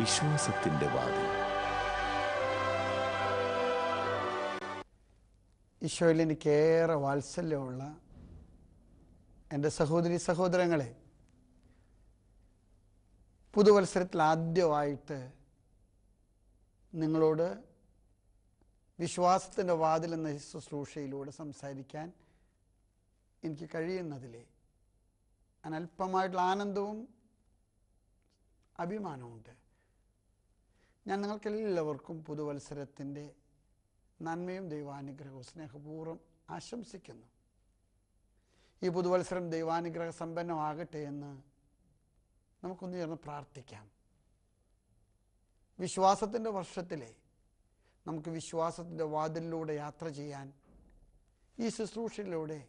വിശ്വാസത്തിന്റെ വാതിൽ. ഈശോയിൽ എനിക്കേറെ വാത്സല്യമുള്ള എന്റെ സഹോദരി സഹോദരങ്ങളെ പുതുവത്സരത്തിൽ ആദ്യമായിട്ട് നിങ്ങളോട് വിശ്വാസത്തിന്റെ വാതിൽ എന്ന ശുശ്രൂഷയിലൂടെ സംസാരിക്കാൻ എനിക്ക് കഴിയുന്നതിലേ അനല്പമായിട്ടുള്ള ആനന്ദവും അഭിമാനമുണ്ട് ഞാൻ നിങ്ങൾക്കെല്ലാവർക്കും പുതുവത്സരത്തിന്റെ നന്മയും ദൈവാനുഗ്രഹവും സ്നേഹപൂർവം ആശംസിക്കുന്നു. ഈ പുതുവത്സരം ദൈവാനുഗ്രഹ സമ്പന്നമാകട്ടെ എന്ന് നമുക്കൊന്ന് ചേർന്ന് പ്രാർത്ഥിക്കാം. വിശ്വാസത്തിന്റെ വർഷത്തിലെ നമുക്ക് വിശ്വാസത്തിന്റെ വാതിലിലൂടെ യാത്ര ചെയ്യാൻ ഈ ശുശ്രൂഷയിലൂടെ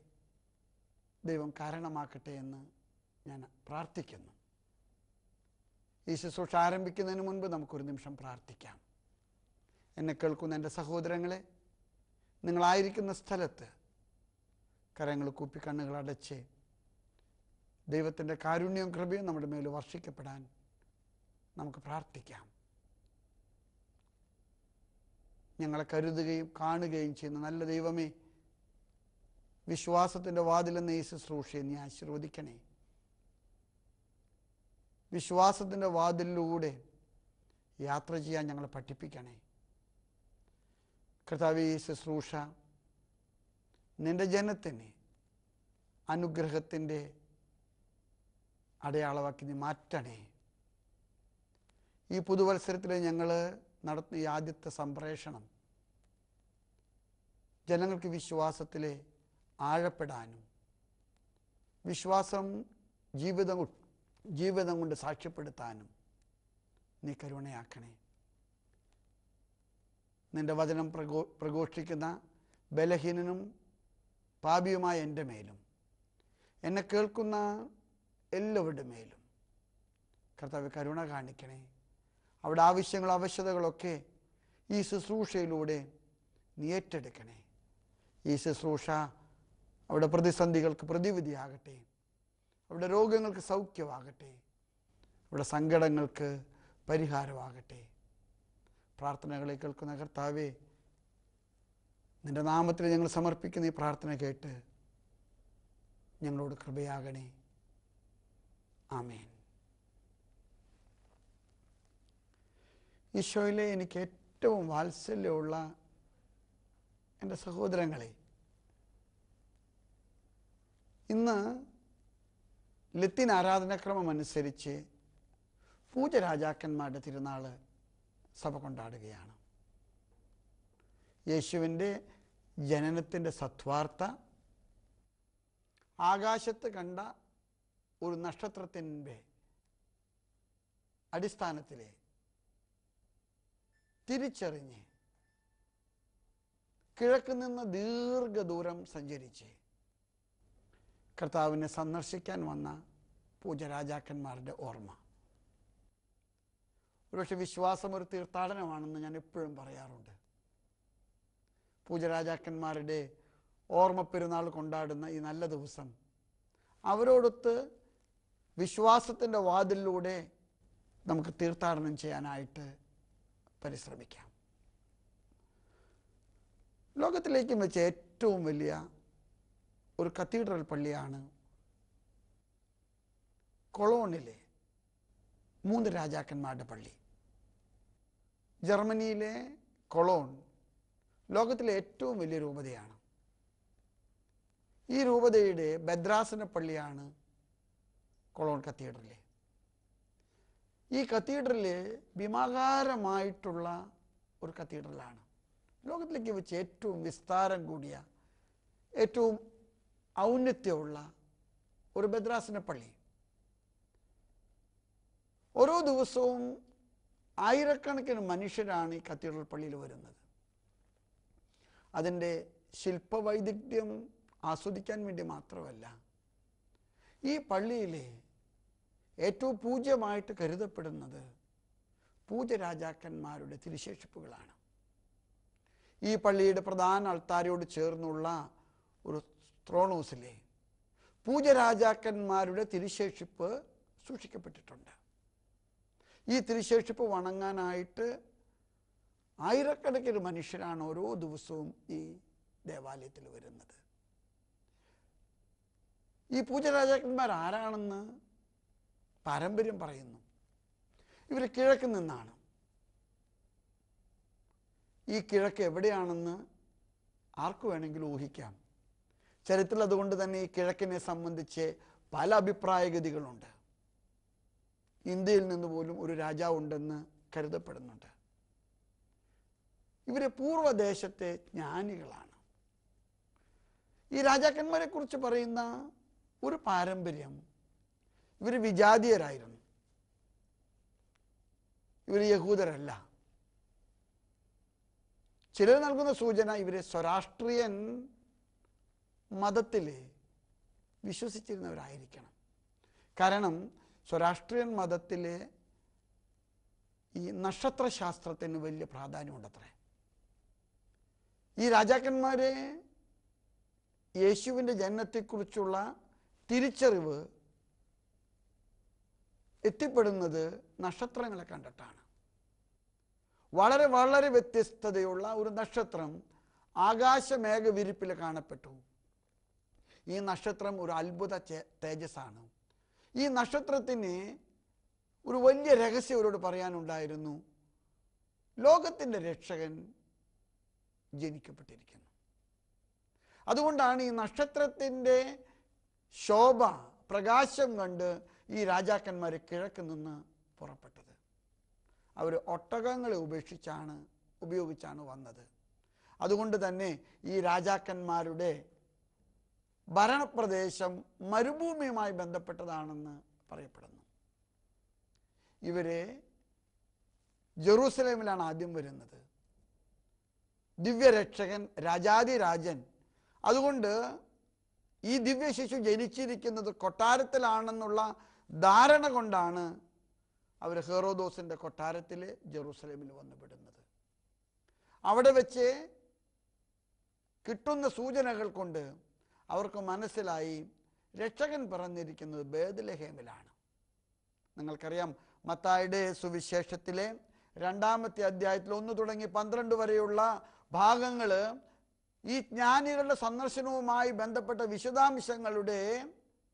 ദൈവം കാരണമാക്കട്ടെ എന്ന് ഞാൻ പ്രാർത്ഥിക്കുന്നു. ഈ ശുശ്രൂഷ ആരംഭിക്കുന്നതിന് മുൻപ് നമുക്കൊരു നിമിഷം പ്രാർത്ഥിക്കാം. എന്നെ കേൾക്കുന്ന എന്റെ സഹോദരങ്ങളെ നിങ്ങളായിരിക്കുന്ന സ്ഥലത്ത് കരങ്ങൾ കൂപ്പി കണ്ണുകൾ അടച്ച് ദൈവത്തിന്റെ കാരുണ്യവും കൃപയും നമ്മുടെ മേൽ വർഷിക്കപ്പെടാൻ നമുക്ക് പ്രാർത്ഥിക്കാം. ഞങ്ങളെ കരുതുകയും കാണുകയും ചെയ്യുന്ന നല്ല ദൈവമേ വിശ്വാസത്തിന്റെ വാതിലെന്ന ഈ ശുശ്രൂഷയെ നീ ആശീർവദിക്കണേ. വിശ്വാസത്തിന്റെ വാതിലിലൂടെ യാത്ര ചെയ്യാൻ ഞങ്ങളെ പഠിപ്പിക്കണേ. കർത്താവ് ഈ ശുശ്രൂഷ നിന്റെ ജനത്തിന് അനുഗ്രഹത്തിന്റെ അടയാളമാക്കി നീ മാറ്റണേ. ഈ പുതുവത്സരത്തിൽ ഞങ്ങൾ നടത്തുന്ന ഈ ആദ്യത്തെ സംപ്രേഷണം ജനങ്ങൾക്ക് വിശ്വാസത്തിൽ ആഴപ്പെടാനും വിശ്വാസം ജീവിതം ജീവിതം കൊണ്ട് സാക്ഷ്യപ്പെടുത്താനും നീ കരുണയാക്കണേ. നിന്റെ വചനം പ്രഘോ പ്രഘോഷിക്കുന്ന ബലഹീനനും പാപിയുമായ എന്റെ മേലും എന്നെ കേൾക്കുന്ന എല്ലാവരുടെ മേലും കർത്താവ് കരുണ കാണിക്കണേ. അവിടെ ആവശ്യങ്ങൾ ആവശ്യതകളൊക്കെ ഈ ശുശ്രൂഷയിലൂടെ നീ ഏറ്റെടുക്കണേ. ഈ ശുശ്രൂഷ അവിടെ പ്രതിസന്ധികൾക്ക് പ്രതിവിധിയാകട്ടെ. അവിടെ രോഗങ്ങൾക്ക് സൗഖ്യമാകട്ടെ. അവിടെ സങ്കടങ്ങൾക്ക് പരിഹാരമാകട്ടെ. പ്രാർത്ഥനകളെ കേൾക്കുന്ന കർത്താവേ നിന്റെ നാമത്തിൽ ഞങ്ങൾ സമർപ്പിക്കുന്ന ഈ പ്രാർത്ഥന കേട്ട് ഞങ്ങളോട് കൃപയാകണേ. ആമേൻ. ഈശോയിലെ എനിക്ക് ഏറ്റവും വാത്സല്യമുള്ള എന്റെ സഹോദരങ്ങളെ ഇന്ന് ലത്തിൻ ആരാധനാക്രമം അനുസരിച്ച് പൂജരാജാക്കന്മാരുടെ തിരുനാൾ സഭ കൊണ്ടാടുകയാണ്. യേശുവിന്റെ ജനനത്തിന്റെ സത്വാർത്ത ആകാശത്ത് കണ്ട ഒരു നക്ഷത്രത്തിന്റെ അടിസ്ഥാനത്തിൽ തിരിച്ചറിഞ്ഞ് കിഴക്ക് നിന്ന് ദീർഘദൂരം സഞ്ചരിച്ച് കർത്താവിനെ സന്ദർശിക്കാൻ വന്ന പൂജരാജാക്കന്മാരുടെ ഓർമ്മ. ഒരുപക്ഷെ വിശ്വാസം ഒരു തീർത്ഥാടനമാണെന്ന് ഞാൻ എപ്പോഴും പറയാറുണ്ട്. പൂജരാജാക്കന്മാരുടെ ഓർമ്മ പെരുന്നാൾ കൊണ്ടാടുന്ന ഈ നല്ല ദിവസം അവരോടൊത്ത് വിശ്വാസത്തിന്റെ വാതിലൂടെ നമുക്ക് തീർത്ഥാടനം ചെയ്യാനായിട്ട് പരിശ്രമിക്കാം. ലോകത്തിലേക്കും വെച്ച് ഏറ്റവും വലിയ ഒരു കത്തീഡ്രൽ പള്ളിയാണ്. കൊളോണിലെ മൂന്ന് രാജാക്കന്മാരുടെ പള്ളി. ജർമ്മനിയിലെ കൊളോൺ ലോകത്തിലെ ഏറ്റവും വലിയ രൂപതയാണ്. ഈ രൂപതയുടെ ബദ്രാസന പള്ളിയാണ് കൊളോൺ കത്തീഡ്രൽ. ഈ കത്തീഡ്രൽ ഭീമാകാരമായിട്ടുള്ള ഒരു കത്തീഡ്രലാണ്. ലോകത്തിലേക്ക് വെച്ച് ഏറ്റവും വിസ്താരം കൂടിയ ഏറ്റവും ഔന്നത്യമുള്ള ഒരു ഭദ്രാസന പള്ളി. ഓരോ ദിവസവും ആയിരക്കണക്കിന് മനുഷ്യരാണ് ഈ കത്തീഡ്രൽ പള്ളിയിൽ വരുന്നത്. അതിന്റെ ശില്പവൈദഗ്ധ്യം ആസ്വദിക്കാൻ വേണ്ടി മാത്രമല്ല ഈ പള്ളിയിലെ ഏറ്റവും പൂജ്യമായിട്ട് കരുതപ്പെടുന്നത് പൂജരാജാക്കന്മാരുടെ തിരുശേഷിപ്പുകളാണ്. ഈ പള്ളിയുടെ പ്രധാന അൾത്താരയോട് ചേർന്നുള്ള ഒരു ത്രോണോസിലെ പൂജരാജാക്കന്മാരുടെ തിരുശേഷിപ്പ് സൂക്ഷിക്കപ്പെട്ടിട്ടുണ്ട്. ഈ തിരുശേഷിപ്പ് വണങ്ങാനായിട്ട് ആയിരക്കണക്കിന് മനുഷ്യരാണ് ഓരോ ദിവസവും ഈ ദേവാലയത്തിൽ വരുന്നത്. ഈ പൂജരാജാക്കന്മാർ ആരാണെന്ന് പാരമ്പര്യം പറയുന്നു. ഇവർ കിഴക്ക് നിന്നാണ്. ഈ കിഴക്ക് എവിടെയാണെന്ന് ആർക്ക് വേണമെങ്കിലും ഊഹിക്കാം. ചരിത്രത്തിൽ അതുകൊണ്ട് തന്നെ ഈ കിഴക്കിനെ സംബന്ധിച്ച് പല അഭിപ്രായഗതികളുണ്ട്. ഇന്ത്യയിൽ നിന്ന് പോലും ഒരു രാജാവുണ്ടെന്ന് കരുതപ്പെടുന്നുണ്ട്. ഇവരെ പൂർവദേശത്തെ ജ്ഞാനികളാണ്. ഈ രാജാക്കന്മാരെ കുറിച്ച് പറയുന്ന ഒരു പാരമ്പര്യം ഇവർ വിജാതീയരായിരുന്നു. ഇവർ യഹൂദരല്ല. ചിലർ നൽകുന്ന സൂചന ഇവരെ സ്വരാഷ്ട്രീയൻ മതത്തിൽ വിശ്വസിച്ചിരുന്നവരായിരിക്കണം. കാരണം സ്വരാഷ്ട്രീയൻ മതത്തിലെ ഈ നക്ഷത്രശാസ്ത്രത്തിന് വലിയ പ്രാധാന്യമുണ്ടത്രേ. ഈ രാജാക്കന്മാരെ യേശുവിന്റെ ജനനത്തെക്കുറിച്ചുള്ള തിരിച്ചറിവ് എത്തിപ്പെടുന്നത് നക്ഷത്രങ്ങളെ കണ്ടിട്ടാണ്. വളരെ വളരെ വ്യത്യസ്തതയുള്ള ഒരു നക്ഷത്രം ആകാശമേഘവിരിപ്പിൽ കാണപ്പെട്ടു. ഈ നക്ഷത്രം ഒരു അത്ഭുത തേജസ്സാണ്. ഈ നക്ഷത്രത്തിന് ഒരു വലിയ രഹസ്യം അവരോട് പറയാനുണ്ടായിരുന്നു. ലോകത്തിന്റെ രക്ഷകൻ ജനിക്കപ്പെട്ടിരിക്കുന്നു. അതുകൊണ്ടാണ് ഈ നക്ഷത്രത്തിന്റെ ശോഭ പ്രകാശം കണ്ട് ഈ രാജാക്കന്മാർ കിഴക്ക് നിന്ന് പുറപ്പെട്ടത്. അവർ ഒട്ടകങ്ങളെ ഉപേക്ഷിച്ചാണ് ഉപയോഗിച്ചാണ് വന്നത്. അതുകൊണ്ട് തന്നെ ഈ രാജാക്കന്മാരുടെ ഭരണപ്രദേശം മരുഭൂമിയുമായി ബന്ധപ്പെട്ടതാണെന്ന് പറയപ്പെടുന്നു. ഇവരെ ജെറൂസലേമിലാണ് ആദ്യം വരുന്നത്. ദിവ്യരക്ഷകൻ രാജാതിരാജൻ. അതുകൊണ്ട് ഈ ദിവ്യശിശു ജനിച്ചിരിക്കുന്നത് കൊട്ടാരത്തിലാണെന്നുള്ള ധാരണ കൊണ്ടാണ് അവർ ഹെറോദോസിന്റെ കൊട്ടാരത്തിൽ ജെറൂസലേമിൽ വന്ന് വിടുന്നത് അവിടെ വെച്ച് കിട്ടുന്ന സൂചനകൾ കൊണ്ട് അവർക്ക് മനസ്സിലായി. രക്ഷകൻ പറഞ്ഞിരിക്കുന്നത് ബേദലഹേമിലാണ് നിങ്ങൾക്കറിയാം മത്തായുടെ സുവിശേഷത്തിലെ രണ്ടാമത്തെ അധ്യായത്തിൽ ഒന്ന് തുടങ്ങി പന്ത്രണ്ട് വരെയുള്ള ഭാഗങ്ങൾ ഈ ജ്ഞാനികളുടെ സന്ദർശനവുമായി ബന്ധപ്പെട്ട വിശദാംശങ്ങളുടെ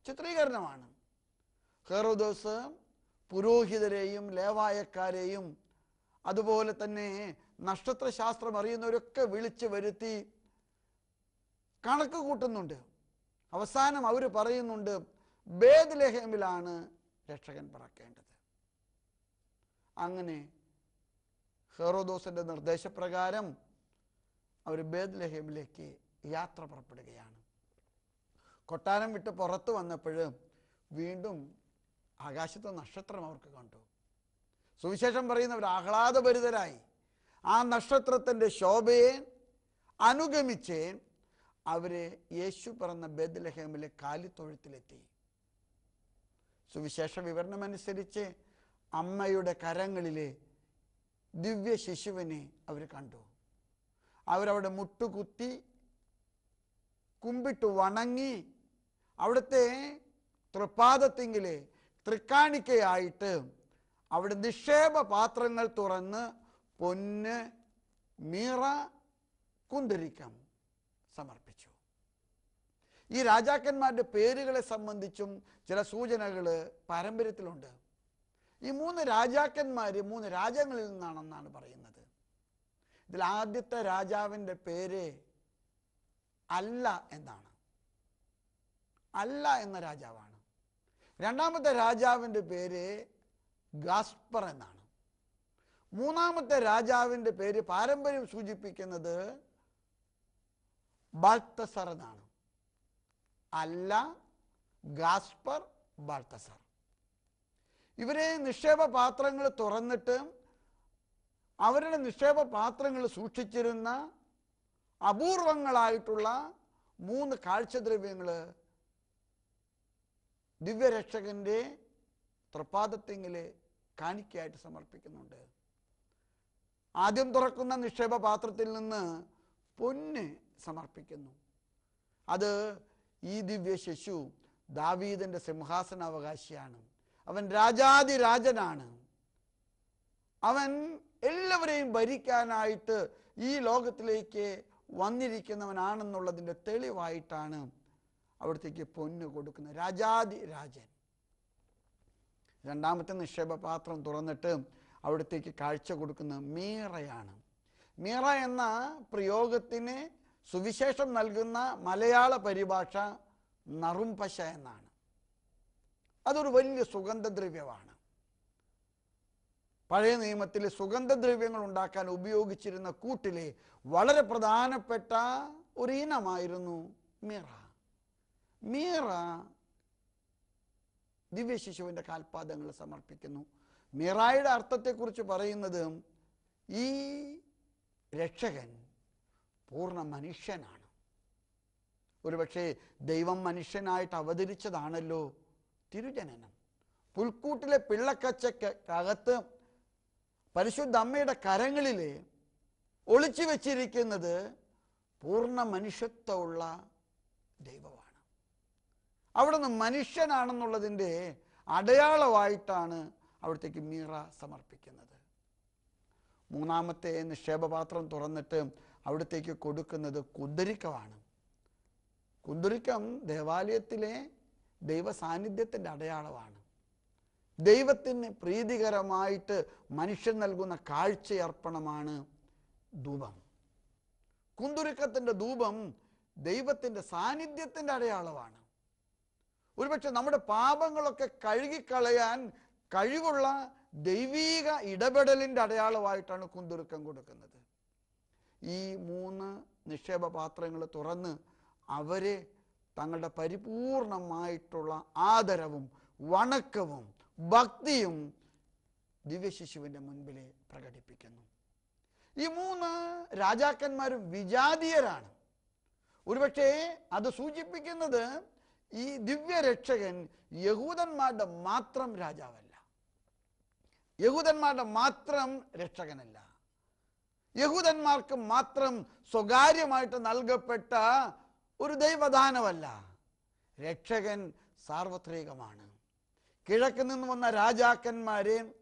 ചിത്രീകരണമാണ്. ഹെറോദോസ് പുരോഹിതരെയും ലേവായക്കാരെയും അതുപോലെ തന്നെ നക്ഷത്രശാസ്ത്രം അറിയുന്നവരൊക്കെ വിളിച്ചു വരുത്തി കണക്ക് കൂട്ടുന്നുണ്ട്. അവസാനം അവർ പറയുന്നുണ്ട് ബേദ്ലഹേമിലാണ് രക്ഷകൻ പറക്കേണ്ടത്. അങ്ങനെ ഹെറോദോസിന്റെ നിർദ്ദേശപ്രകാരം അവർ ബേദ്ലഹേമിലേക്ക് യാത്ര പുറപ്പെടുകയാണ്. കൊട്ടാരം വിട്ട് പുറത്തു വന്നപ്പോൾ വീണ്ടും ആകാശത്തെ നക്ഷത്രം അവർക്ക് കണ്ടു. സുവിശേഷം പറയുന്നവർ ആഹ്ലാദഭരിതരായി. ആ നക്ഷത്രത്തിന്റെ ശോഭയെ അനുഗമിച്ച് അവർ യേശു പിറന്ന ബേദ്ലഹേമിലെ കാലിത്തൊഴുത്തിലെത്തി. സുവിശേഷ വിവരണമനുസരിച്ച് അമ്മയുടെ കരങ്ങളിലെ ദിവ്യ ശിശുവിനെ അവർ കണ്ടു. അവരവിടെ മുട്ടുകുത്തി കുമ്പിട്ട് വണങ്ങി അവിടുത്തെ തൃപ്പാദത്തിങ്കിലെ തൃക്കാണിക്കയായിട്ട് അവിടെ നിക്ഷേപ പാത്രങ്ങൾ തുറന്ന് പൊന്ന് മീറ കുന്തിരിക്കം ഈ രാജാക്കന്മാരുടെ പേരുകളെ സംബന്ധിച്ചും ചില സൂചനകൾ പാരമ്പര്യത്തിലുണ്ട്. ഈ മൂന്ന് രാജാക്കന്മാർ മൂന്ന് രാജ്യങ്ങളിൽ നിന്നാണെന്നാണ് പറയുന്നത്. ഇതിൽ ആദ്യത്തെ രാജാവിന്റെ പേര് അല്ല എന്നാണ്. അല്ല എന്ന രാജാവാണ്. രണ്ടാമത്തെ രാജാവിന്റെ പേര് ഗാസ്പർ എന്നാണ്. മൂന്നാമത്തെ രാജാവിന്റെ പേര് പാരമ്പര്യം സൂചിപ്പിക്കുന്നത് ബാൾത്തസർ എന്നാണ്. അല്ല ഗാസ്പർ ബാൾത്തസർ ഇവരെ നിക്ഷേപ പാത്രങ്ങൾ തുറന്നിട്ട് അവരുടെ നിക്ഷേപ പാത്രങ്ങൾ സൂക്ഷിച്ചിരുന്ന അപൂർവങ്ങളായിട്ടുള്ള മൂന്ന് കാഴ്ചദ്രവ്യങ്ങൾ ദിവ്യരക്ഷകന്റെ തൃപ്പാദത്തെങ്കിൽ കാണിക്കയായിട്ട് സമർപ്പിക്കുന്നുണ്ട്. ആദ്യം തുറക്കുന്ന നിക്ഷേപ പാത്രത്തിൽ നിന്ന് പൊന്ന് സമർപ്പിക്കുന്നു. അത് ഈ ദിവ്യ ശിശു ദാവീദിന്റെ സിംഹാസനാവകാശിയാണ്. അവൻ രാജാതി രാജനാണ്. അവൻ എല്ലാവരെയും ഭരിക്കാനായിട്ട് ഈ ലോകത്തിലേക്ക് വന്നിരിക്കുന്നവനാണെന്നുള്ളതിന്റെ തെളിവായിട്ടാണ് അവിടത്തേക്ക് പൊന്ന് കൊടുക്കുന്നത് രാജാതി രാജൻ. രണ്ടാമത്തെ നിക്ഷേപപാത്രം തുറന്നിട്ട് അവിടത്തേക്ക് കാഴ്ച കൊടുക്കുന്ന മീറയാണ്. മീറ എന്ന പ്രയോഗത്തിന് സുവിശേഷം നൽകുന്ന മലയാള പരിഭാഷ നറുംപശ എന്നാണ്. അതൊരു വലിയ സുഗന്ധദ്രവ്യമാണ്. പഴയ നിയമത്തിൽ സുഗന്ധദ്രവ്യങ്ങൾ ഉണ്ടാക്കാൻ ഉപയോഗിച്ചിരുന്ന കൂട്ടിലെ വളരെ പ്രധാനപ്പെട്ട ഒരു ഇനമായിരുന്നു മീറ. മീറ ദിവ്യശിശുവിന്റെ കാൽപാദങ്ങൾ സമർപ്പിക്കുന്നു. മീറായുടെ അർത്ഥത്തെക്കുറിച്ച് പറയുന്നത് ഈ രക്ഷകൻ പൂർണ മനുഷ്യനാണ്. ഒരുപക്ഷെ ദൈവം മനുഷ്യനായിട്ട് അവതരിച്ചതാണല്ലോ തിരുജനനം. പുൽക്കൂട്ടിലെ പിള്ളക്കച്ചക്കകത്ത് പരിശുദ്ധ അമ്മയുടെ കരങ്ങളിൽ ഒളിച്ചു വച്ചിരിക്കുന്നത് പൂർണ മനുഷ്യത്വമുള്ള ദൈവമാണ്. അവിടുന്ന് മനുഷ്യനാണെന്നുള്ളതിന്റെ അടയാളമായിട്ടാണ് അവിടത്തേക്ക് മീറ സമർപ്പിക്കുന്നത്. മൂന്നാമത്തെ നിക്ഷേപപാത്രം തുറന്നിട്ട് അവിടത്തേക്ക് കൊടുക്കുന്നത് കുന്തിരിക്കമാണ് കുന്തിരിക്കം ദേവാലയത്തിലെ ദൈവ സാന്നിധ്യത്തിന്റെ അടയാളമാണ്. ദൈവത്തിന് പ്രീതികരമായിട്ട് മനുഷ്യൻ നൽകുന്ന കാഴ്ചയർപ്പണമാണ് ധൂപം. കുന്തുരുക്കത്തിന്റെ ധൂപം ദൈവത്തിന്റെ സാന്നിധ്യത്തിന്റെ അടയാളമാണ്. ഒരുപക്ഷെ നമ്മുടെ പാപങ്ങളൊക്കെ കഴുകിക്കളയാൻ കഴിവുള്ള ദൈവീക ഇടപെടലിന്റെ അടയാളമായിട്ടാണ് കുന്തുരുക്കം കൊടുക്കുന്നത്. ഈ മൂന്ന് നിക്ഷേപ പാത്രങ്ങൾ തുറന്ന് അവരെ തങ്ങളുടെ പരിപൂർണമായിട്ടുള്ള ആദരവും വണക്കവും ഭക്തിയും ദിവ്യശിശുവിന്റെ മുൻപിൽ പ്രകടിപ്പിക്കുന്നു. ഈ മൂന്ന് രാജാക്കന്മാരും വിജാതീയരാണ്. ഒരുപക്ഷെ അത് സൂചിപ്പിക്കുന്നത് ഈ ദിവ്യരക്ഷകൻ യഹൂദന്മാരുടെ മാത്രം രാജാവല്ല. യഹൂദന്മാരുടെ മാത്രം രക്ഷകനല്ല. യഹൂദന്മാർക്ക് മാത്രം സ്വകാര്യമായിട്ട് നൽകപ്പെട്ട ഒരു ദൈവദാനമല്ല. രക്ഷകൻ സാർവത്രികമാണ്. കിഴക്ക് നിന്ന് വന്ന രാജാക്കന്മാരെ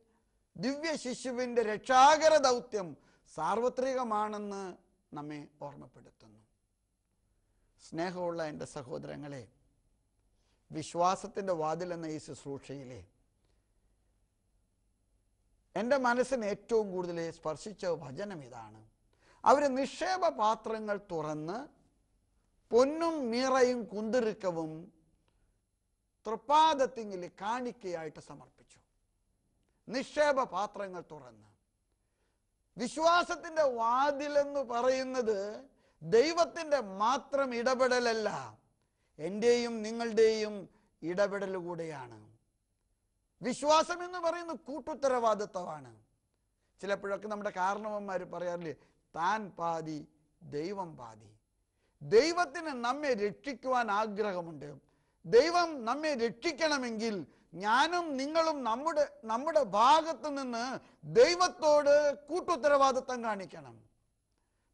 ദിവ്യ ശിശുവിന്റെ രക്ഷാകര ദൗത്യം സാർവത്രികമാണെന്ന് നമ്മെ ഓർമ്മപ്പെടുത്തുന്നു. സ്നേഹമുള്ള എന്റെ സഹോദരങ്ങളെ വിശ്വാസത്തിന്റെ വാതിൽ എന്ന ഈ ശുശ്രൂഷയിലെ എന്റെ മനസ്സിന് ഏറ്റവും കൂടുതൽ സ്പർശിച്ച ഭജനം ഇതാണ്. അവർ നിക്ഷേപ പാത്രങ്ങൾ തുറന്ന് പൊന്നും മീറയും കുന്തിറുക്കവും തൃപ്പാദത്തിങ്കിൽ കാണിക്കയായിട്ട് സമർപ്പിച്ചു. നിക്ഷേപ പാത്രങ്ങൾ തുറന്ന്. വിശ്വാസത്തിന്റെ വാതിലെന്ന് പറയുന്നത് ദൈവത്തിന്റെ മാത്രം ഇടപെടലല്ല എന്റെയും നിങ്ങളുടെയും ഇടപെടൽ കൂടെയാണ്. വിശ്വാസം എന്ന് പറയുന്ന കൂട്ടുത്തരവാദിത്വമാണ്. ചിലപ്പോഴൊക്കെ നമ്മുടെ കാരണവന്മാർ പറയാറില്ലേ താൻ പാതി ദൈവം പാതി. ദൈവത്തിന് നമ്മെ രക്ഷിക്കുവാൻ ആഗ്രഹമുണ്ട്. ദൈവം നമ്മെ രക്ഷിക്കണമെങ്കിൽ ഞാനും നിങ്ങളും നമ്മുടെ നമ്മുടെ ഭാഗത്ത് നിന്ന് ദൈവത്തോട് കൂട്ടുത്തരവാദിത്വം കാണിക്കണം.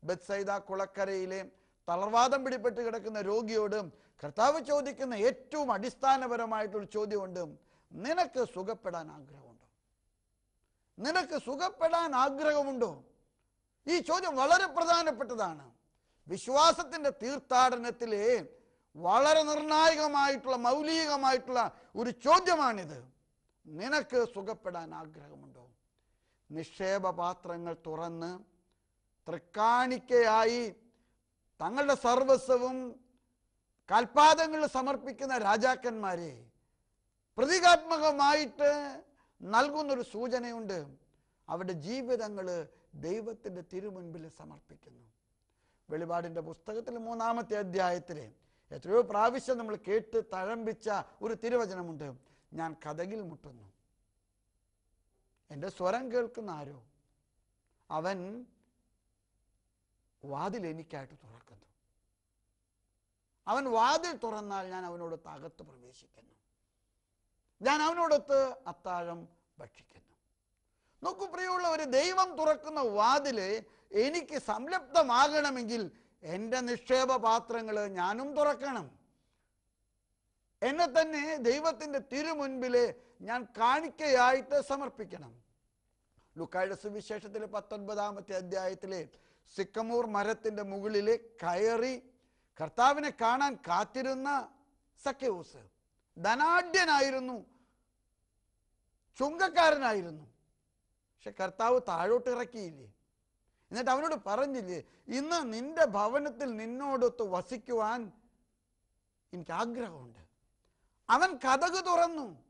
ബത്സൈദ കുളക്കരയിലെ തളർവാദം പിടിപ്പെട്ട് കിടക്കുന്ന രോഗിയോട് കർത്താവ് ചോദിക്കുന്ന ഏറ്റവും അടിസ്ഥാനപരമായിട്ടൊരു ചോദ്യമുണ്ട്. നിനക്ക് സുഖപ്പെടാൻ ആഗ്രഹമുണ്ടോ? നിനക്ക് സുഖപ്പെടാൻ ആഗ്രഹമുണ്ടോ? ഈ ചോദ്യം വളരെ പ്രധാനപ്പെട്ടതാണ്. വിശ്വാസത്തിന്റെ തീർത്ഥാടനത്തിലെ വളരെ നിർണായകമായിട്ടുള്ള മൗലികമായിട്ടുള്ള ഒരു ചോദ്യമാണിത്. നിനക്ക് സുഖപ്പെടാൻ ആഗ്രഹമുണ്ടോ? നിക്ഷേപ പാത്രങ്ങൾ തുറന്ന് തൃക്കാണിക്കയായി തങ്ങളുടെ സർവസ്വവും കാൽപാദങ്ങളിൽ സമർപ്പിക്കുന്ന രാജാക്കന്മാരെ പ്രതീകാത്മകമായിട്ട് നൽകുന്നൊരു സൂചനയുണ്ട്. അവരുടെ ജീവിതങ്ങൾ ദൈവത്തിന്റെ തിരുമുൻപിൽ സമർപ്പിക്കുന്നു. വെളിപാടിന്റെ പുസ്തകത്തിൽ മൂന്നാമത്തെ അധ്യായത്തിൽ എത്രയോ പ്രാവശ്യം നമ്മൾ കേട്ട് തഴമ്പിച്ച ഒരു തിരുവചനമുണ്ട്. ഞാൻ കഥകിൽ മുട്ടുന്നു. എന്റെ സ്വരം കേൾക്കുന്ന ആരോ? അവൻ വാതിൽ എനിക്കായിട്ട് തുറക്കുന്നു. അവൻ വാതിൽ തുറന്നാൽ ഞാൻ അവനോട് തകത്ത് പ്രവേശിക്കുന്നു. ഞാൻ അവനോടൊത്ത് അത്താഴം ഭക്ഷിക്കുന്നു. നോക്കൂ ഒരു ദൈവം തുറക്കുന്ന വാതിൽ എനിക്ക് സംലപ്തമാകണമെങ്കിൽ എന്റെ നിക്ഷേപ പാത്രങ്ങൾ ഞാനും തുറക്കണം. എന്നെ തന്നെ ദൈവത്തിന്റെ തിരുമുൻപിൽ ഞാൻ കാണിക്കയായിട്ട് സമർപ്പിക്കണം. ലുക്കായുടെ സുവിശേഷത്തിലെ പത്തൊൻപതാമത്തെ അധ്യായത്തിലെ സിക്കമൂർ മരത്തിന്റെ മുകളിൽ കയറി കർത്താവിനെ കാണാൻ കാത്തിരുന്ന സഖ്യവൂസ്. ധനാഢ്യനായിരുന്നു. ചുങ്കക്കാരനായിരുന്നു. പക്ഷെ കർത്താവ് താഴോട്ട് ഇറക്കിയില്ലേ? എന്നിട്ട് അവനോട് പറഞ്ഞില്ലേ ഇന്ന് നിന്റെ ഭവനത്തിൽ നിന്നോടൊത്ത് വസിക്കുവാൻ എനിക്ക് ആഗ്രഹമുണ്ട്. അവൻ കഥക് തുറന്നു.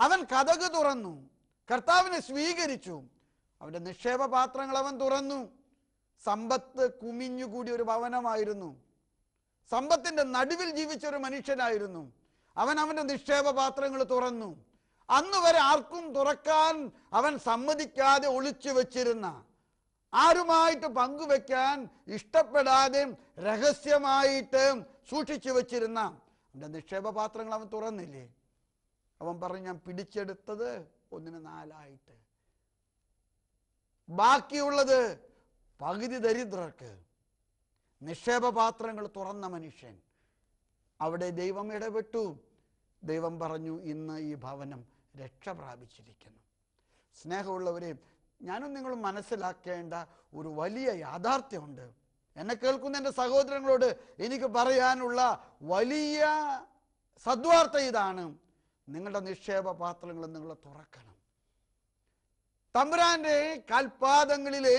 അവൻ കഥക് തുറന്നു. കർത്താവിനെ സ്വീകരിച്ചു. അവന്റെ നിക്ഷേപ പാത്രങ്ങൾ അവൻ തുറന്നു. സമ്പത്ത് കുമിഞ്ഞുകൂടി ഒരു ഭവനമായിരുന്നു. സമ്പത്തിന്റെ നടുവിൽ ജീവിച്ച ഒരു മനുഷ്യനായിരുന്നു. അവൻ അവന്റെ നിക്ഷേപ പാത്രങ്ങൾ തുറന്നു. അന്ന് വരെ ആർക്കും തുറക്കാൻ അവൻ സമ്മതിക്കാതെ ഒളിച്ചു വെച്ചിരുന്ന ആരുമായിട്ട് പങ്കുവെക്കാൻ ഇഷ്ടപ്പെടാതെ രഹസ്യമായിട്ട് സൂക്ഷിച്ചു വെച്ചിരുന്ന അവന്റെ നിക്ഷേപ പാത്രങ്ങൾ അവൻ തുറന്നില്ലേ? അവൻ പറഞ്ഞു ഞാൻ പിടിച്ചെടുത്തത് ഒന്നിന് നാലായിട്ട്. ബാക്കിയുള്ളത് പകുതി ദരിദ്രർക്ക്. നിക്ഷേപ പാത്രങ്ങൾ തുറന്ന മനുഷ്യൻ. അവിടെ ദൈവം ഇടപെട്ടു. ദൈവം പറഞ്ഞു ഇന്ന് ഈ ഭവനം രക്ഷ പ്രാപിച്ചിരിക്കുന്നു. സ്നേഹമുള്ളവരെ ഞാനും നിങ്ങൾ മനസ്സിലാക്കേണ്ട ഒരു വലിയ യാഥാർത്ഥ്യമുണ്ട്. എന്നെ കേൾക്കുന്ന എന്റെ സഹോദരങ്ങളോട് എനിക്ക് പറയാനുള്ള വലിയ സദ്വാർത്ത ഇതാണ്. നിങ്ങളുടെ നിക്ഷേപ പാത്രങ്ങൾ നിങ്ങൾ തുറക്കണം. തമ്പുരാന്റെ കാൽപാദങ്ങളിലെ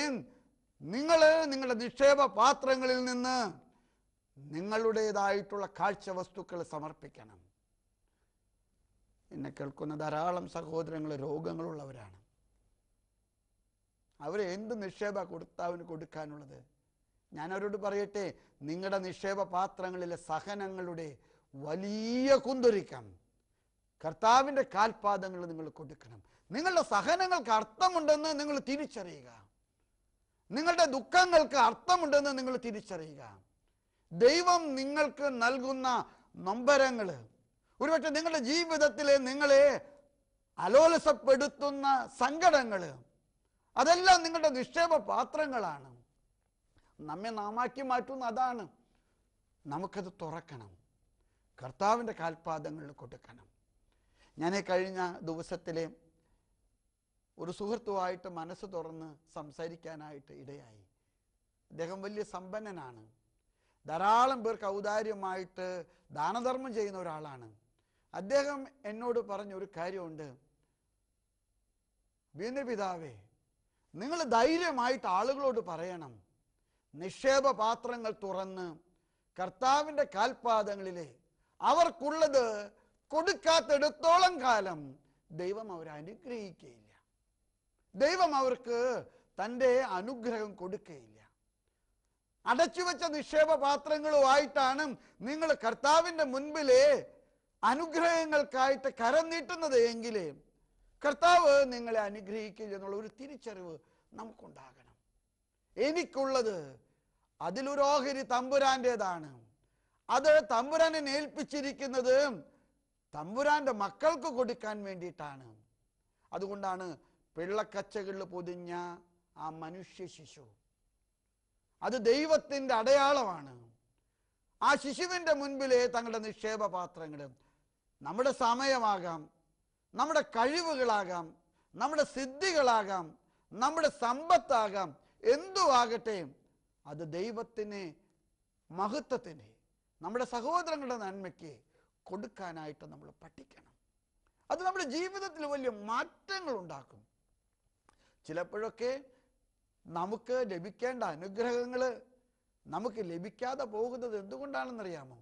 നിങ്ങൾ നിങ്ങളുടെ നിക്ഷേപ പാത്രങ്ങളിൽ നിന്ന് നിങ്ങളുടേതായിട്ടുള്ള കാഴ്ച വസ്തുക്കൾ സമർപ്പിക്കണം. എന്നെ കേൾക്കുന്ന ധാരാളം സഹോദരങ്ങൾ രോഗങ്ങളുള്ളവരാണ്. അവർ എന്ത് നിക്ഷേപ കൊടുത്താവിന് കൊടുക്കാനുള്ളത്? ഞാൻ അവരോട് പറയട്ടെ നിങ്ങളുടെ നിക്ഷേപ പാത്രങ്ങളിലെ സഹനങ്ങളുടെ വലിയ കുന്തൊരുക്കം. കർത്താവിന്റെ കാൽപാദങ്ങൾ നിങ്ങൾ കൊടുക്കണം. നിങ്ങളുടെ സഹനങ്ങൾക്ക് അർത്ഥമുണ്ടെന്ന് നിങ്ങൾ തിരിച്ചറിയുക. നിങ്ങളുടെ ദുഃഖങ്ങൾക്ക് അർത്ഥമുണ്ടെന്ന് നിങ്ങൾ തിരിച്ചറിയുക. ദൈവം നിങ്ങൾക്ക് നൽകുന്ന നൊമ്പരങ്ങൾ. ഒരുപക്ഷെ നിങ്ങളുടെ ജീവിതത്തിലെ നിങ്ങളെ അലോലസപ്പെടുത്തുന്ന സങ്കടങ്ങൾ അതെല്ലാം നിങ്ങളുടെ നിക്ഷേപ പാത്രങ്ങളാണ്. നമ്മെ നാമാക്കി മാറ്റുന്ന അതാണ്. നമുക്കത് തുറക്കണം. കർത്താവിന്റെ കാൽപാദങ്ങളിൽ കൊടുക്കണം. ഞാൻ കഴിഞ്ഞ ദിവസത്തിലെ ഒരു സുഹൃത്തുമായിട്ട് മനസ്സ് തുറന്ന് സംസാരിക്കാനായിട്ട് ഇടയായി. അദ്ദേഹം വലിയ സമ്പന്നനാണ്. ധാരാളം പേർക്ക് ഔദാര്യമായിട്ട് ദാനധർമ്മം ചെയ്യുന്ന ഒരാളാണ്. അദ്ദേഹം എന്നോട് പറഞ്ഞ ഒരു കാര്യമുണ്ട്. വീണ്ട പിതാവേ നിങ്ങൾ ധൈര്യമായിട്ട് ആളുകളോട് പറയണം. നിക്ഷേപ പാത്രങ്ങൾ തുറന്ന് കർത്താവിന്റെ കാൽപാദങ്ങളിലെ അവർക്കുള്ളത് കൊടുക്കാത്തെടുത്തോളം കാലം ദൈവം അവരെ അനുഗ്രഹിക്കുകയില്ല. ദൈവം അവർക്ക് തന്റെ അനുഗ്രഹം കൊടുക്കുകയില്ല. അടച്ചുവെച്ച നിക്ഷേപ പാത്രങ്ങളുമായിട്ടാണ് നിങ്ങൾ കർത്താവിന്റെ മുൻപിലെ അനുഗ്രഹങ്ങൾക്കായിട്ട് കരം നീട്ടുന്നത് എങ്കിൽ കർത്താവ് നിങ്ങളെ അനുഗ്രഹിക്കില്ല എന്നുള്ള ഒരു തിരിച്ചറിവ് നമുക്കുണ്ടാകണം. എനിക്കുള്ളത് അതിലൊരോഹരി തമ്പുരാന്റെതാണ്. അത് തമ്പുരാനെ ഏൽപ്പിച്ചിരിക്കുന്നത് തമ്പുരാന്റെ മക്കൾക്ക് കൊടുക്കാൻ വേണ്ടിയിട്ടാണ്. അതുകൊണ്ടാണ് പിള്ളക്കച്ചകളിൽ പൊതിഞ്ഞ ആ മനുഷ്യ ശിശു അത് ദൈവത്തിന്റെ അടയാളമാണ്. ആ ശിശുവിന്റെ മുൻപിലെ തങ്ങളുടെ നിക്ഷേപ പാത്രങ്ങൾ നമ്മുടെ സമയമാകാം നമ്മുടെ കഴിവുകളാകാം നമ്മുടെ സിദ്ധികളാകാം നമ്മുടെ സമ്പത്താകാം. എന്തുവാകട്ടെ അത് ദൈവത്തിന് മഹത്വത്തിന് നമ്മുടെ സഹോദരങ്ങളുടെ നന്മയ്ക്ക് കൊടുക്കാനായിട്ട് നമ്മൾ പഠിക്കണം. അത് നമ്മുടെ ജീവിതത്തിൽ വലിയ മാറ്റങ്ങൾ ഉണ്ടാക്കും ചിലപ്പോഴൊക്കെ നമുക്ക് ലഭിക്കേണ്ട അനുഗ്രഹങ്ങൾ നമുക്ക് ലഭിക്കാതെ പോകുന്നത് എന്തുകൊണ്ടാണെന്നറിയാമോ?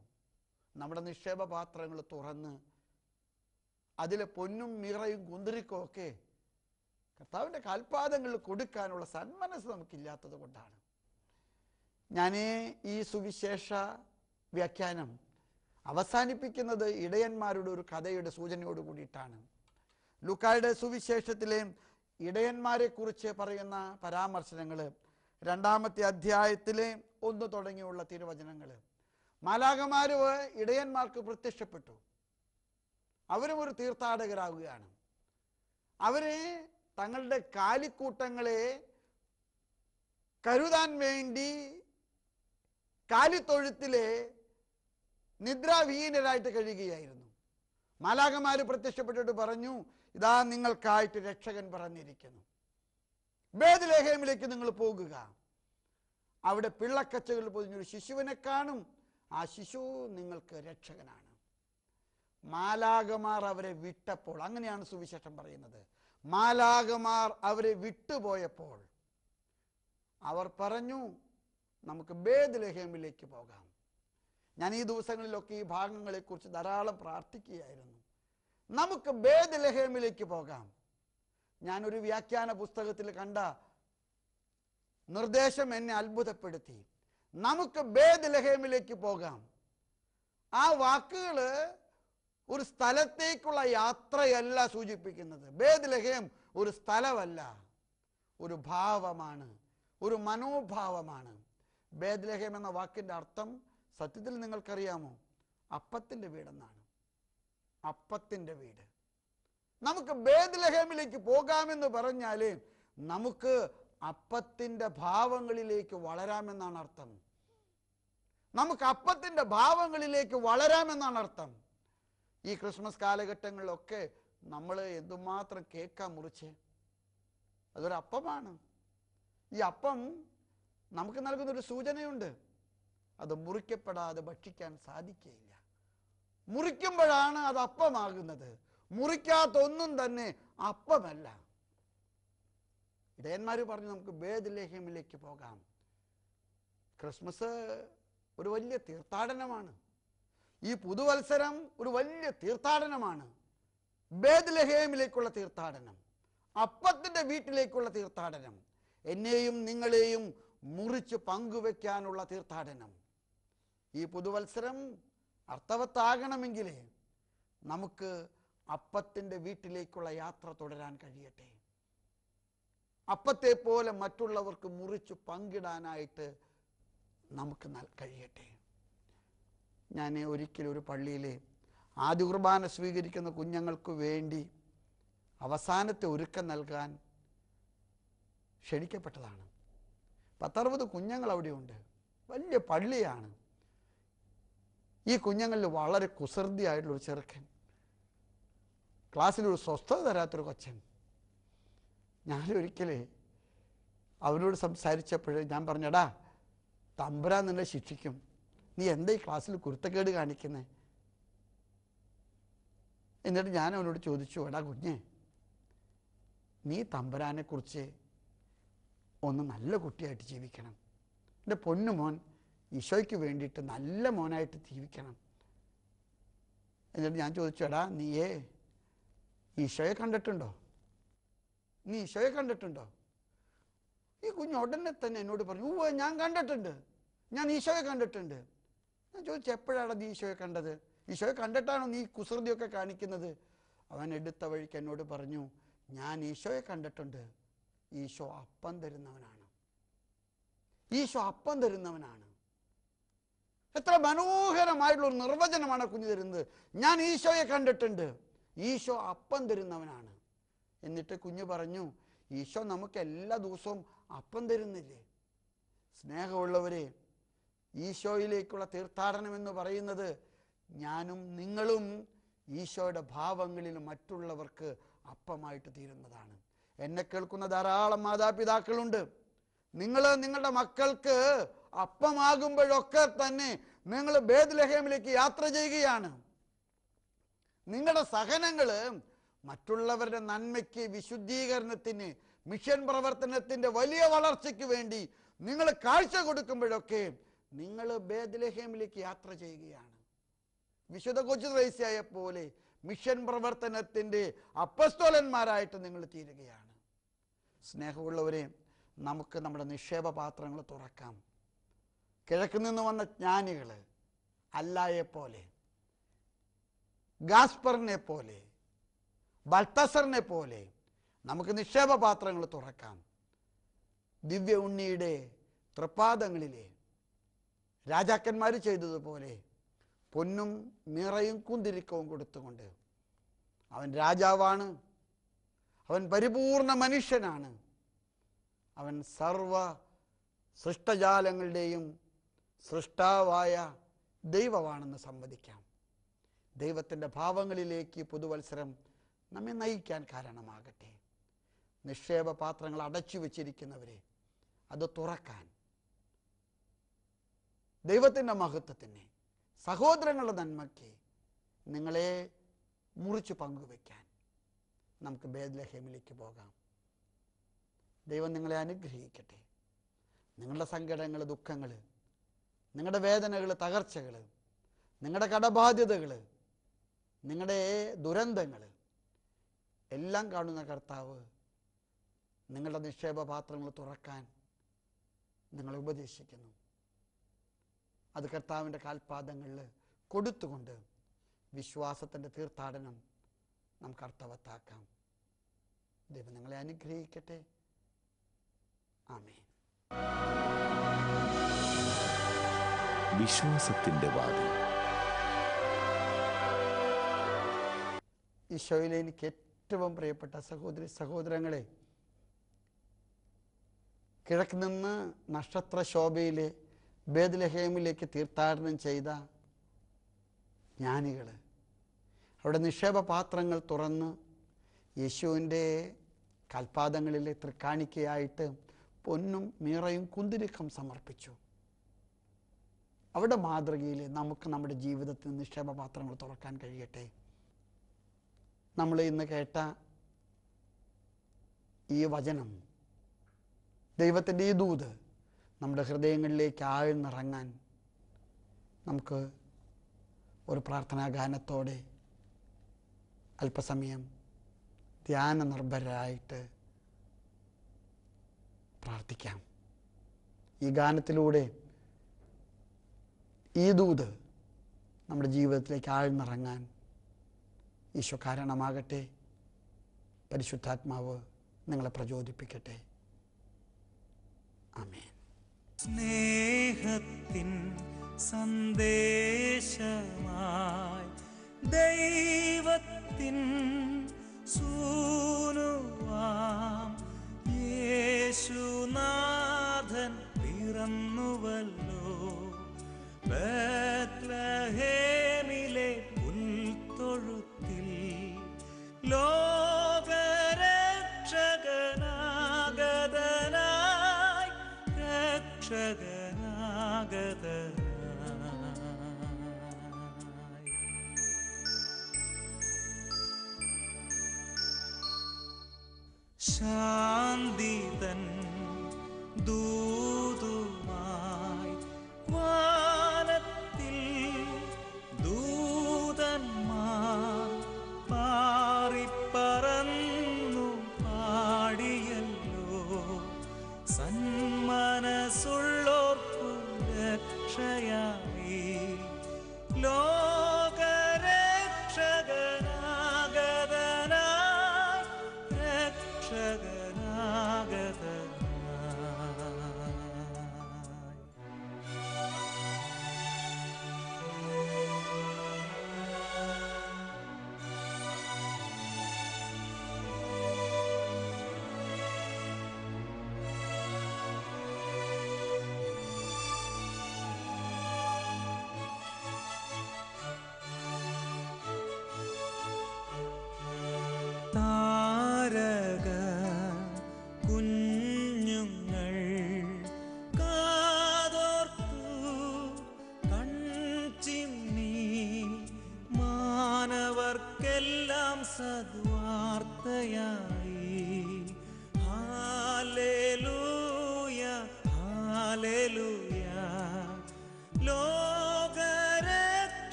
നമ്മുടെ നിക്ഷേപ പാത്രങ്ങൾ തുറന്ന് അതിലെ പൊന്നും മീറയും കുന്തിരിക്കും ഒക്കെ കർത്താവിന്റെ കാൽപാദങ്ങളിൽ കൊടുക്കാനുള്ള സന്മനസ് നമുക്കില്ലാത്തത് കൊണ്ടാണ്. ഞാൻ ഈ സുവിശേഷ വ്യാഖ്യാനം അവസാനിപ്പിക്കുന്നത് ഇടയന്മാരുടെ ഒരു കഥയുടെ സൂചനയോട് കൂടിയിട്ടാണ്. ലുക്കായുടെ സുവിശേഷത്തിലെ ഇടയന്മാരെ കുറിച്ച് പറയുന്ന പരാമർശനങ്ങൾ രണ്ടാമത്തെ അധ്യായത്തിലെ ഒന്ന് തുടങ്ങിയുള്ള തിരുവചനങ്ങൾ. മാലാകമാര് ഇടയന്മാർക്ക് പ്രത്യക്ഷപ്പെട്ടു. അവരും ഒരു തീർത്ഥാടകരാകുകയാണ്. അവർ തങ്ങളുടെ കാലിക്കൂട്ടങ്ങളെ കരുതാൻ വേണ്ടി കാലിത്തൊഴുത്തിലെ നിദ്രാവീനരായിട്ട് കഴിയുകയായിരുന്നു മാലാകമാര് പ്രത്യക്ഷപ്പെട്ടിട്ട് പറഞ്ഞു ഇതാ നിങ്ങൾക്കായിട്ട് രക്ഷകൻ പറഞ്ഞിരിക്കുന്നു. ബേദലേഹേമിലേക്ക് നിങ്ങൾ പോകുക. അവിടെ പിള്ളക്കച്ചകൾ പൊതിഞ്ഞൊരു ശിശുവിനെ കാണും. ആ ശിശു നിങ്ങൾക്ക് രക്ഷകനാണ്. മാലാകമാർ അവരെ വിട്ടപ്പോൾ അങ്ങനെയാണ് സുവിശേഷം പറയുന്നത്. മാലാകമാർ അവരെ വിട്ടുപോയപ്പോൾ അവർ പറഞ്ഞു നമുക്ക് ബേദലഹേമിലേക്ക് പോകാം. ഞാൻ ഈ ദിവസങ്ങളിലൊക്കെ ഈ ഭാഗങ്ങളെക്കുറിച്ച് ധാരാളം പ്രാർത്ഥിക്കുകയായിരുന്നു. നമുക്ക് ബേദലഹേമിലേക്ക് പോകാം. ഞാനൊരു വ്യാഖ്യാന പുസ്തകത്തിൽ കണ്ട നിർദ്ദേശം എന്നെ അത്ഭുതപ്പെടുത്തി. നമുക്ക് ബേദലഹേമിലേക്ക് പോകാം. ആ വാക്കുകൾ ഒരു സ്ഥലത്തേക്കുള്ള യാത്രയല്ല സൂചിപ്പിക്കുന്നത്. ബേദലഹേം ഒരു സ്ഥലമല്ല. ഒരു ഭാവമാണ്. ഒരു മനോഭാവമാണ്. ബേദലഹേം എന്ന വാക്കിന്റെ അർത്ഥം സത്യത്തിൽ നിങ്ങൾക്കറിയാമോ? അപ്പത്തിന്റെ വീടെന്നാണ്. അപ്പത്തിന്റെ വീട്. നമുക്ക് ബേദലഹേമിലേക്ക് പോകാമെന്ന് പറഞ്ഞാൽ നമുക്ക് അപ്പത്തിന്റെ ഭാവങ്ങളിലേക്ക് വളരാമെന്നാണ് അർത്ഥം. നമുക്ക് അപ്പത്തിന്റെ ഭാവങ്ങളിലേക്ക് വളരാമെന്നാണ് അർത്ഥം. ഈ ക്രിസ്മസ് കാലഘട്ടങ്ങളിലൊക്കെ നമ്മൾ എന്തുമാത്രം കേക്കാ മുറിച്ച്? അതൊരു അപ്പമാണ്. ഈ അപ്പം നമുക്ക് നൽകുന്നൊരു സൂചനയുണ്ട്. അത് മുറിക്കപ്പെടാതെ ഭക്ഷിക്കാൻ സാധിക്കുകയില്ല. മുറിക്കുമ്പോഴാണ് അത് അപ്പമാകുന്നത്. മുറിക്കാത്ത ഒന്നും തന്നെ അപ്പമല്ല. ഇടയന്മാർ പറഞ്ഞു നമുക്ക് ബേദലേഹ്യമിലേക്ക് പോകാം. ക്രിസ്മസ് ഒരു വലിയ തീർത്ഥാടനമാണ്. ഈ പുതുവത്സരം ഒരു വലിയ തീർത്ഥാടനമാണ്. ബേദലഹേമിലേക്കുള്ള തീർത്ഥാടനം. അപ്പത്തിന്റെ വീട്ടിലേക്കുള്ള തീർത്ഥാടനം. എന്നെയും നിങ്ങളെയും മുറിച്ച് പങ്കുവെക്കാനുള്ള തീർത്ഥാടനം. ഈ പുതുവത്സരം അർത്ഥവത്താകണമെങ്കിൽ നമുക്ക് അപ്പത്തിന്റെ വീട്ടിലേക്കുള്ള യാത്ര തുടരാൻ കഴിയട്ടെ. അപ്പത്തെ പോലെ മറ്റുള്ളവർക്ക് മുറിച്ച് പങ്കിടാനായിട്ട് നമുക്ക് കഴിയട്ടെ. ഞാൻ ഒരിക്കലും ഒരു പള്ളിയിലെ ആദ്യ കുർബാന സ്വീകരിക്കുന്ന കുഞ്ഞുങ്ങൾക്ക് വേണ്ടി അവസാനത്തെ ഒരുക്കം നൽകാൻ ക്ഷണിക്കപ്പെട്ടതാണ്. പത്തറുപത് കുഞ്ഞുങ്ങൾ അവിടെയുണ്ട് വലിയ പള്ളിയാണ്. ഈ കുഞ്ഞുങ്ങളിൽ വളരെ കുസൃതിയായിട്ടുള്ള ഒരു ചെറുക്കൻ. ക്ലാസ്സിലൊരു സ്വസ്ഥത തരാത്തൊരു കൊച്ചൻ. ഞാനൊരിക്കലേ അവരോട് സംസാരിച്ചപ്പോൾ ഞാൻ പറഞ്ഞടാ തമ്പുരാൻ നിന്നെ ശിക്ഷിക്കും. നീ എന്താ ഈ ക്ലാസ്സിൽ കുരുത്തക്കേട് കാണിക്കുന്നേ? എന്നിട്ട് ഞാൻ അവനോട് ചോദിച്ചു എടാ കുഞ്ഞ് നീ തമ്പുരാനെക്കുറിച്ച് ഒന്ന് നല്ല കുട്ടിയായിട്ട് ജീവിക്കണം. എന്റെ പൊന്നു മോൻ ഈശോയ്ക്ക് വേണ്ടിയിട്ട് നല്ല മോനായിട്ട് ജീവിക്കണം. എന്നിട്ട് ഞാൻ ചോദിച്ചു എടാ നീയേ ഈശോയെ കണ്ടിട്ടുണ്ടോ? നീ ഈശോയെ കണ്ടിട്ടുണ്ടോ? ഈ കുഞ്ഞ് ഉടനെ തന്നെ എന്നോട് പറഞ്ഞു ഓ ഞാൻ കണ്ടിട്ടുണ്ട്. ഞാൻ ഈശോയെ കണ്ടിട്ടുണ്ട്. ഞാൻ ചോദിച്ചു എപ്പോഴാണ് നീ ഈശോയെ കണ്ടത്? ഈശോയെ കണ്ടിട്ടാണോ നീ കുസൃതിയൊക്കെ കാണിക്കുന്നത്? അവൻ എടുത്ത വഴിക്ക് എന്നോട് പറഞ്ഞു ഞാൻ ഈശോയെ കണ്ടിട്ടുണ്ട്. ഈശോ അപ്പം തരുന്നവനാണ്. ഈശോ അപ്പം തരുന്നവനാണ്. എത്ര മനോഹരമായിട്ടുള്ള ഒരു നിർവചനമാണ് കുഞ്ഞു തരുന്നത്. ഞാൻ ഈശോയെ കണ്ടിട്ടുണ്ട്. ഈശോ അപ്പം തരുന്നവനാണ്. എന്നിട്ട് കുഞ്ഞു പറഞ്ഞു ഈശോ നമുക്ക് എല്ലാ ദിവസവും അപ്പം തരുന്നില്ലേ? സ്നേഹമുള്ളവരെ ഈശോയിലേക്കുള്ള തീർത്ഥാടനം എന്ന് പറയുന്നത് ഞാനും നിങ്ങളും ഈശോയുടെ ഭാവങ്ങളിൽ മറ്റുള്ളവർക്ക് അപ്പമായിട്ട് തീരുന്നതാണ്. എന്നെ കേൾക്കുന്ന ധാരാളം മാതാപിതാക്കളുണ്ട്. നിങ്ങൾ നിങ്ങളുടെ മക്കൾക്ക് അപ്പമാകുമ്പോഴൊക്കെ തന്നെ നിങ്ങൾ ബേദ്ലഹേമിലേക്ക് യാത്ര ചെയ്യുകയാണ്. നിങ്ങളുടെ സഹനങ്ങൾ മറ്റുള്ളവരുടെ നന്മയ്ക്ക് വിശുദ്ധീകരണത്തിന് മിഷൻ പ്രവർത്തനത്തിന്റെ വലിയ വളർച്ചയ്ക്ക് വേണ്ടി നിങ്ങൾ കാഴ്ച കൊടുക്കുമ്പോഴൊക്കെ നിങ്ങൾ ബേദ്ലഹേമിലേക്ക് യാത്ര ചെയ്യുകയാണ്. വിശുദ്ധ കൊച്ചു ത്രേസ്യായ പോലെ മിഷൻ പ്രവർത്തനത്തിന്റെ അപ്പസ്തോലന്മാരായിട്ട് നിങ്ങൾ തീരുകയാണ്. സ്നേഹമുള്ളവരെ നമുക്ക് നമ്മുടെ നിക്ഷേപ പാത്രങ്ങൾ തുറക്കാം. കിഴക്ക് നിന്ന് വന്ന ജ്ഞാനികൾ അല്ലായെ പോലെ ഗാസ്പറിനെ പോലെ ബൾത്തസറിനെ പോലെ നമുക്ക് നിക്ഷേപ പാത്രങ്ങൾ തുറക്കാം. ദിവ്യ ഉണ്ണിയുടെ തൃപ്പാദങ്ങളിലെ രാജാക്കന്മാർ ചെയ്തതുപോലെ പൊന്നും നിറയും കുന്തിരിക്കവും കൊടുത്തുകൊണ്ട് അവൻ രാജാവാണ്. അവൻ പരിപൂർണ മനുഷ്യനാണ്. അവൻ സർവ സൃഷ്ടജാലങ്ങളുടെയും സൃഷ്ടാവായ ദൈവമാണെന്ന് സമ്മതിക്കാം ദൈവത്തിന്റെ ഭാവങ്ങളിലേക്ക് പുതുവത്സരം നമ്മെ നയിക്കാൻ കാരണമാകട്ടെ. നിക്ഷേപ പാത്രങ്ങൾ അടച്ചു വച്ചിരിക്കുന്നവരെ അത് തുറക്കാൻ. ദൈവത്തിന്റെ മഹത്വത്തിന് സഹോദരങ്ങളുടെ നന്മയ്ക്ക് നിങ്ങളെ മുറിച്ച് പങ്കുവെക്കാൻ നമുക്ക് ബേദ്ലഹേമിലേക്ക് പോകാം. ദൈവം നിങ്ങളെ അനുഗ്രഹിക്കട്ടെ. നിങ്ങളുടെ സങ്കടങ്ങൾ ദുഃഖങ്ങൾ നിങ്ങളുടെ വേദനകൾ തകർച്ചകൾ നിങ്ങളുടെ കടബാധ്യതകൾ നിങ്ങളുടെ ദുരന്തങ്ങൾ എല്ലാം കാണുന്ന കർത്താവ് നിങ്ങളുടെ നിക്ഷേപ പാത്രങ്ങൾ തുറക്കാൻ നിങ്ങളെ ഉപദേശിക്കുന്നു. അത് കർത്താവിന്റെ കാൽപാദങ്ങളിൽ കൊടുത്തുകൊണ്ട് വിശ്വാസത്തിന്റെ തീർത്ഥാടനം നമുക്ക് അർത്ഥവത്താക്കാം. ദൈവം നിങ്ങളെ അനുഗ്രഹിക്കട്ടെ. ആമേൻ. വിശ്വാസത്തിന്റെ വാതിൽ. ഈശോയിലെ എനിക്ക് ഏറ്റവും പ്രിയപ്പെട്ട സഹോദരി സഹോദരങ്ങളെ കിഴക്ക് നിന്ന് നക്ഷത്ര ശോഭയിലെ ബേദ്ലഹേമിലേക്ക് തീർത്ഥാടനം ചെയ്ത ജ്ഞാനികൾ അവിടെ നിക്ഷേപ പാത്രങ്ങൾ തുറന്ന് യേശുവിന്റെ കൽപാദങ്ങളിലെ തൃക്കാണിക്കയായിട്ട് പൊന്നും മീറയും കുന്തിരിക്കം സമർപ്പിച്ചു. അവിടെ മാതൃകയിൽ നമുക്ക് നമ്മുടെ ജീവിതത്തിൽ നിക്ഷേപ പാത്രങ്ങൾ തുറക്കാൻ കഴിയട്ടെ. നമ്മൾ ഇന്ന് കേട്ട ഈ വചനം ദൈവത്തിന്റെ ഈ ദൂത് നമ്മുടെ ഹൃദയങ്ങളിലേക്ക് ആഴ്ന്നിറങ്ങാൻ നമുക്ക് ഒരു പ്രാർത്ഥനാ ഗാനത്തോടെ അല്പസമയം ധ്യാന നിർഭരായിട്ട് പ്രാർത്ഥിക്കാം. ഈ ഗാനത്തിലൂടെ ഈ ദൂത് നമ്മുടെ ജീവിതത്തിലേക്ക് ആഴ്ന്നിറങ്ങാൻ ഈശോ കാരണമാകട്ടെ. പരിശുദ്ധാത്മാവ് നിങ്ങളെ പ്രചോദിപ്പിക്കട്ടെ. ആമേൻ. സ്നേഹത്തിൻ സന്ദേശമായി ദൈവത്തിൻ സൂനുവാം. യേശുനാഥൻ പിറന്നുവല്ലോ. ബത്ലഹേമിലെ പുൽത്തൊഴുത്തിൽ ലോകരക്ഷകനാഗതനായി രക്ഷകനാഗതനായി. ശാന്തിതൻ ദൂതുമായി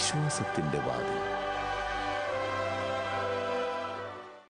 വിശ്വാസത്തിന്റെ വാതിൽ.